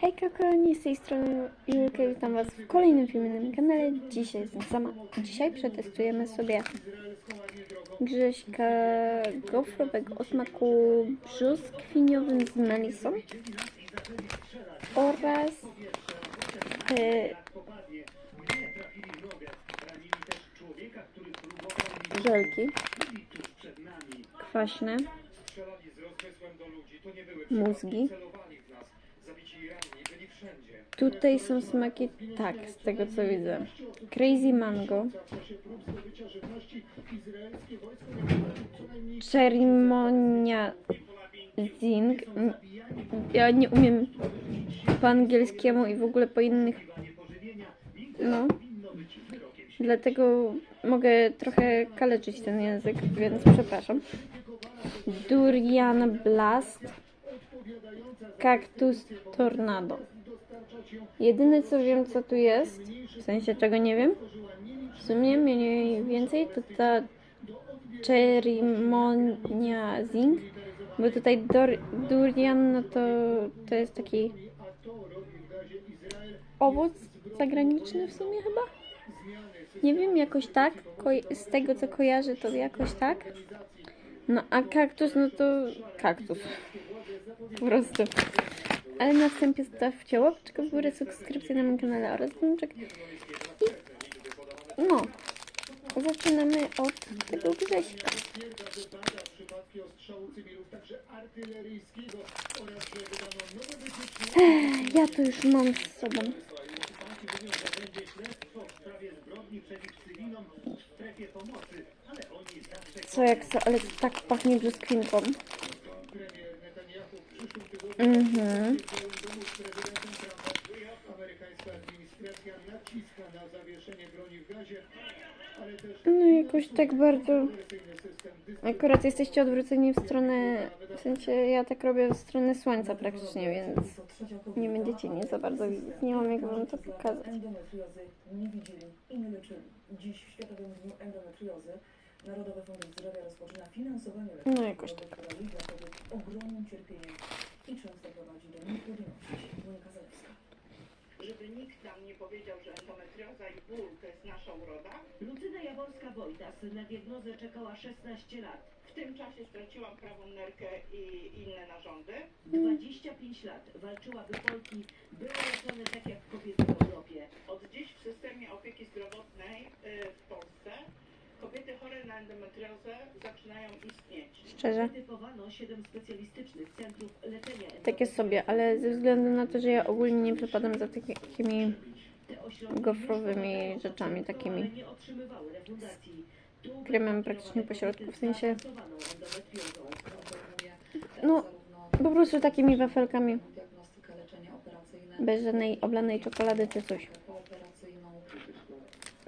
Hej kochani, z tej strony Julka, witam was w kolejnym filmie na moim kanale. Dzisiaj jestem sama. Dzisiaj przetestujemy sobie grześka gofrowego o smaku brzoskwiniowym z melisą oraz e, żelki kwaśne, mózgi. Tutaj są smaki, tak, z tego co widzę. Crazy Mango. Ceremonia Zing. Ja nie umiem po angielskiemu i w ogóle po innych. No. Dlatego mogę trochę kaleczyć ten język, więc przepraszam. Durian Blast. Cactus Tornado. Jedyne co wiem co tu jest, w sensie czego nie wiem, w sumie mniej więcej to ta Cerimonia Zing, bo tutaj dor, durian no to, to jest taki owoc zagraniczny w sumie chyba. Nie wiem, jakoś tak, z tego co kojarzę to jakoś tak. No a kaktus, no to kaktus. Po prostu. Ale na wstępie zostawcie łapeczkę w górę, subskrypcję na moim kanale oraz dzwoneczek. I no, zaczynamy od tego Grześka. Ja to już mam z sobą. Co jak co, ale tak pachnie brzoskwinką. Mhm. No jakoś tak bardzo. Akurat jesteście odwróceni w stronę. W sensie ja tak robię w stronę słońca praktycznie, więc nie będziecie nic za bardzo widzieć. Nie mam jak wam to pokazać. Nie nie. Dziś w Światowym Dniu Endometriozy Narodowy Fundusz Zdrowia rozpoczyna finansowanie leczenia, No jakoś tak. dla kobiet ogromnym cierpieniem i często prowadzi do niepłodności. Monika Zalewska. żeby nikt nam nie powiedział, że endometrioza i ból to jest nasza uroda. Lucyna Jaworska-Wojtas na diagnozę czekała 16 lat. W tym czasie straciłam prawą nerkę i inne narządy. 25 lat walczyła, by Polki były leczone tak jak kobiety w Europie. Od dziś w systemie opieki zdrowotnej y, w Polsce kobiety chore na endometriozę zaczynają istnieć. Szczerze. Wytypowano 7 specjalistycznych centrów leczenia Takie sobie, ale ze względu na to, że ja ogólnie nie przepadam za taki- takimi gofrowymi rzeczami takimi. Tu kremem praktycznie po środku, w sensie. No, po prostu takimi wafelkami. Bez żadnej oblanej czekolady czy coś.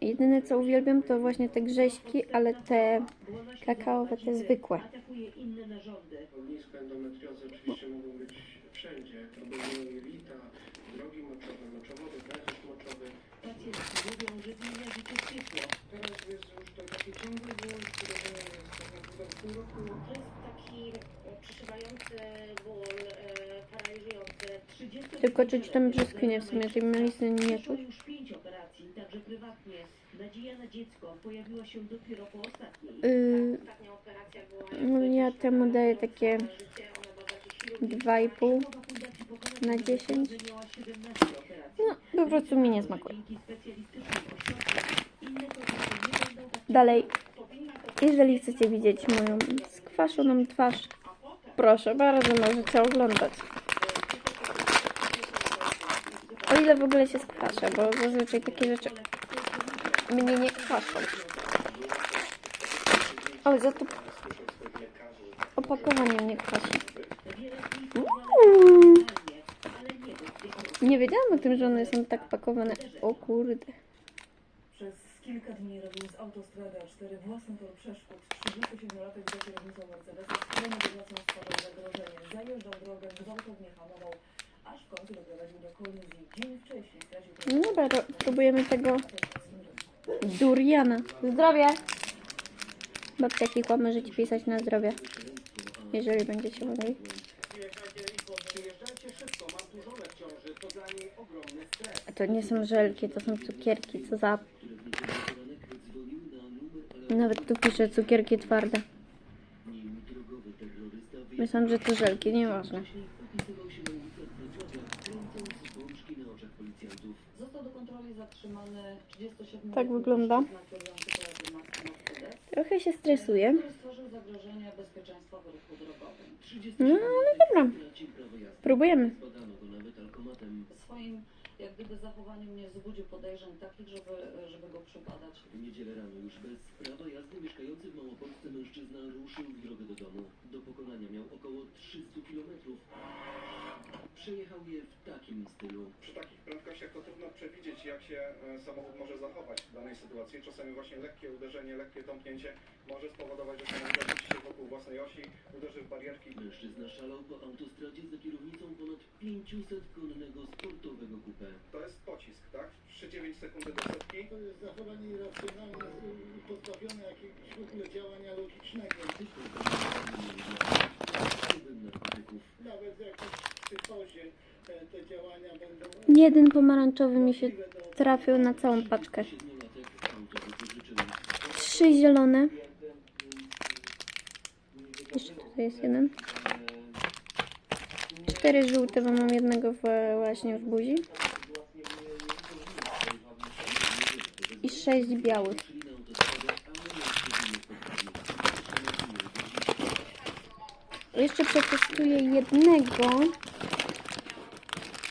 Jedyne co uwielbiam to właśnie te grześki, ale te kakaowe, te zwykłe. To taki ciągły ból, który jest naprawdę pół roku. To jest taki przyszywający ból, paraliżujący. 30 Tylko czuć tam brzoskwinie, w sumie tej melisy nie czuć. już pięć operacji, także prywatnie. Nadzieja na dziecko pojawiła się dopiero po ostatniej. Yy, no ja temu daję takie Życie, ona ma bardziej chirurgiczne. 2,5 Szefowa Fundacji Pokonania na 10. miała 17 operacji. No, po prostu mi nie smakuje. Dalej, jeżeli chcecie widzieć moją skwaszoną twarz, proszę bardzo, możecie oglądać. O ile w ogóle się skwaszę, bo zazwyczaj takie rzeczy mnie nie kwaszą. O, za to opakowanie mnie. Uuu. Nie wiedziałam o tym, że one są tak pakowane. O kurde. Przez kilka dni robił z autostrady A4 własny tor przeszkód. 37-latek za kierownicą Mercedesa swoje zagrożenie. Zajeżdżał drogę, gwałtownie hamował, aż w końcu doprowadził do kolizji. Dzień wcześniej stracił No dobra, próbujemy tego duriana. Zdrowie! Babciaki możecie pisać na zdrowie. Jeżeli będziecie mogli. To to nie są żelki, to są cukierki, co za... Nawet tu pisze cukierki twarde. Myślałam, że to żelki, nieważne. Został do kontroli zatrzymany 37 Tak wygląda. Trochę się stresuję. który stworzył zagrożenie bezpieczeństwa w ruchu drogowym. No, ale dobra. Próbujemy. Jak gdyby zachowaniem nie wzbudził podejrzeń takich, żeby, żeby go przebadać. W niedzielę rano już bez prawa jazdy mieszkający w Małopolsce mężczyzna ruszył w drogę do domu. Do pokonania miał około 300 kilometrów. Przejechał je w takim stylu. Przy takich prędkościach to trudno przewidzieć, jak się e, samochód może zachować w danej sytuacji. Czasami właśnie lekkie uderzenie, lekkie tąpnięcie może spowodować, że samochód obróci się wokół własnej osi, uderzy w barierki. Mężczyzna szalał po autostradzie za kierownicą ponad 500-konnego sportowego coupé. To jest pocisk, tak? 3,9 sekundy do setki. To jest zachowanie irracjonalne, pozbawione jakiegoś w ogóle działania logicznego. Nawet w jakiejś psychozie e, te działania będą Jeden pomarańczowy mi się trafił na całą paczkę. Trzy zielone. Jeszcze tutaj jest jeden. Cztery żółte, bo mam jednego w, właśnie w buzi. I sześć białych. Jeszcze przetestuję jednego.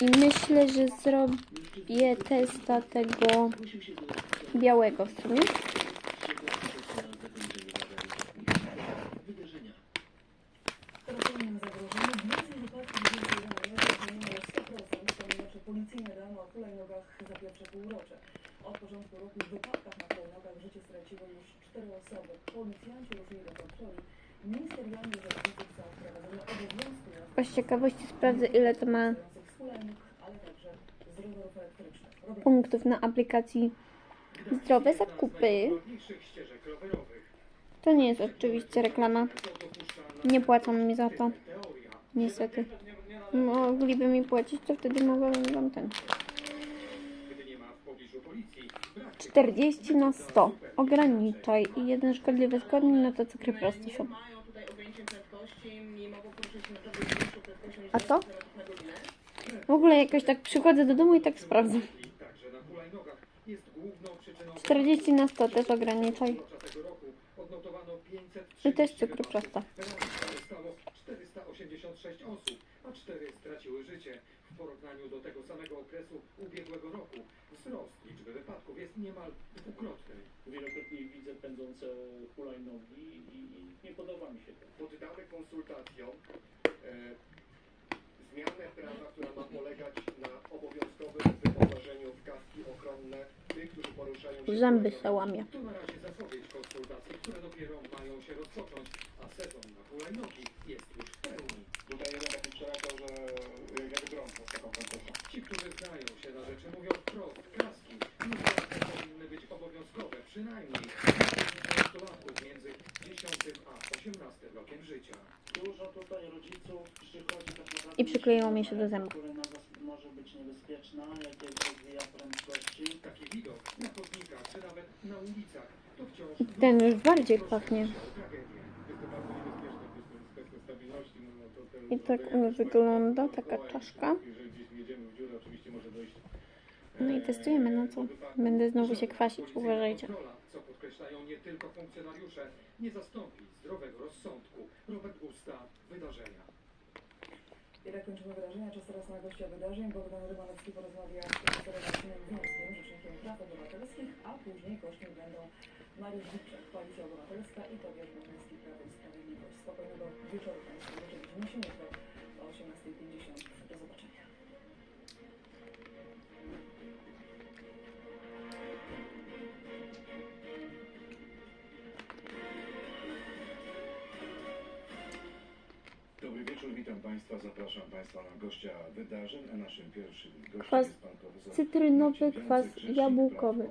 I myślę, że zrobię testa tego białego w sumie. Wydarzenia. Operacyjnym zagrożeniem w więcej wypadków więcej rano jest niemal 100%, ponieważ policyjne dane o hulajnogach za pierwsze półrocze. Od początku roku w wypadkach na hulajnogach życie straciły już cztery osoby. Policjanci ruszyli do kontroli. Ministerialni urzędnicy chcą wprowadzenie obowiązku jazdy Z ciekawości sprawdzę ile to ma punktów na aplikacji Zdrowe Zakupy. To nie jest oczywiście reklama. Nie płacą mi za to. Niestety. Mogliby mi płacić, to wtedy mogłabym wam ten. 40 na 100. Ograniczaj. I jeden szkodliwy składnik, no to cukry proste są. A to? 20 km na godzinę. W ogóle jakoś tak przychodzę do domu i tak na przyczyną 40 na 100 też ograniczaj. Podczas tego roku odnotowano 500 I też cukru prosto. Zostało 486 osób, a 4 straciły życie. W porównaniu do tego samego okresu ubiegłego roku wzrost liczby wypadków jest niemal dwukrotny. Wielokrotnie widzę pędzące hulajnogi i nie podoba mi się to. Poddamy konsultacjom e, zmianę prawa, która ma polegać na obowiązkowym wyposażeniu w kaski ochronne tych, którzy poruszają się Zęby sałamie. To na razie zapowiedź konsultacji, które dopiero mają się rozpocząć, a sezon na hulajnogi jest już w pełni. Tutaj jeden taki przeleciał, że jak grom z taką prędkością. Ci, którzy znają się na rzeczy, mówią wprost, kaski niestety powinny być obowiązkowe, przynajmniej dla nastolatków między 10 a 18 rokiem życia. Dużo tutaj rodziców przychodzi tak naprawdę... I przykleiło mi się do może być niebezpieczna, rozwija prędkości. Taki widok na chodnikach czy nawet na ulicach to wciąż Ten już bardziej pachnie. I tak ono wygląda, taka czaszka. Jeżeli gdzieś wjedziemy w dziurę, oczywiście może dojść No i testujemy, no co? Będę znowu się kwasić, uważajcie. Co podkreślają nie tylko funkcjonariusze, nie zastąpi zdrowego rozsądku. Robert Gusta, wydarzenia. I tak kończymy wydarzenia. Czas teraz na gościa wydarzeń. Bogdan Rymanowski porozmawia z profesorem Marcinem Wiązkiem, rzecznikiem praw obywatelskich, a później gośćmi będą Mariusz Witczak, Koalicja Obywatelska i Tobiasz Boguński, Prawo i Sprawiedliwość. Spokojnego wieczoru Państwu życzę. Widzimy się o 18.50. Do zobaczenia. Wieczór, witam Państwa, zapraszam Państwa na gościa wydarzeń, a naszym pierwszym gościem Kwas jest Pan Profesor cytrynowy, Marcin kwas Rzecznik jabłkowy.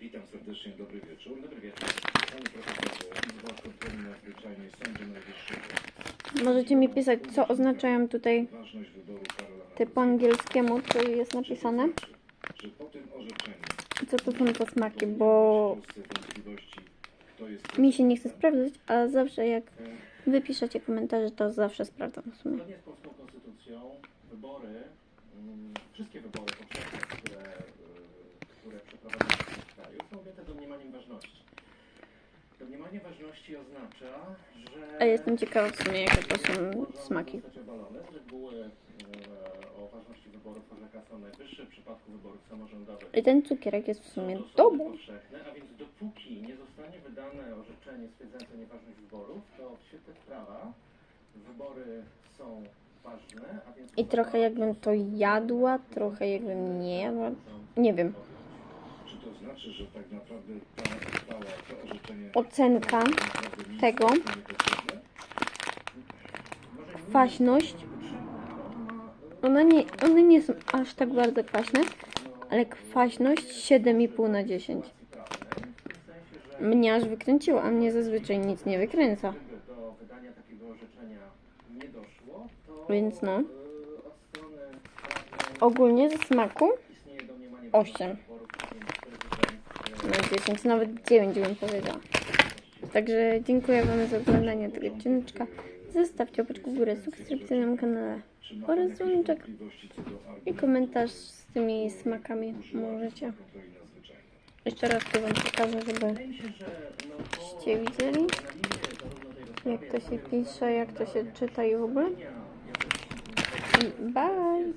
Witam serdecznie, dobry wieczór. Dobry wieczór. Panie Profesorze, Izba Kontroli Nadzwyczajnej Sądu Najwyższego. Możecie mi pisać, co oznaczają tutaj te po angielskiemu, co jest napisane. że po tym orzeczeniu Co to są te smaki, bo mi się nie chce sprawdzać, a zawsze jak wy piszecie komentarze, to zawsze sprawdzam w sumie. Zgodnie z polską konstytucją wybory, mm, wszystkie wybory powszechne, które, y, które przeprowadza się w tym kraju są objęte domniemaniem ważności. Domniemanie ważności oznacza, że... A jestem ciekawa w sumie, jakie to są smaki. zostać obalone. Z reguły e, o ważności wyborów orzeka Sąd Najwyższy w przypadku wyborów samorządowych. I ten cukierek jest w sumie dobry. a więc dopóki nie zostanie wydane orzeczenie stwierdzające nieważność wyborów, to w świetle prawa wybory są ważne, a więc... I trochę jakbym to jadła, trochę jakbym nie jadła. Nie wiem. Czy to znaczy, że tak naprawdę ta uchwała, to orzeczenie... Ocenka tak tego. Kwaśność. Ona, nie, one nie są aż tak bardzo kwaśne, ale kwaśność 7,5 na 10. Mnie aż wykręciło, a mnie zazwyczaj nic nie wykręca. Więc no. Ogólnie ze smaku istnieje domniemanie Osiem. wyborów, więc prezydent, e, na 10, nawet 9 bym powiedziała. Także dziękuję Wam za oglądanie tego odcineczka. Zostawcie łapeczkę w górę, subskrypcję na moim kanale oraz dzwoneczek i komentarz z tymi smakami możecie. Jeszcze raz to Wam pokażę, żeby Wydaje mi się, że naokoło Żeście widzieli, jak to się pisze, jak to się czyta i w ogóle. bye!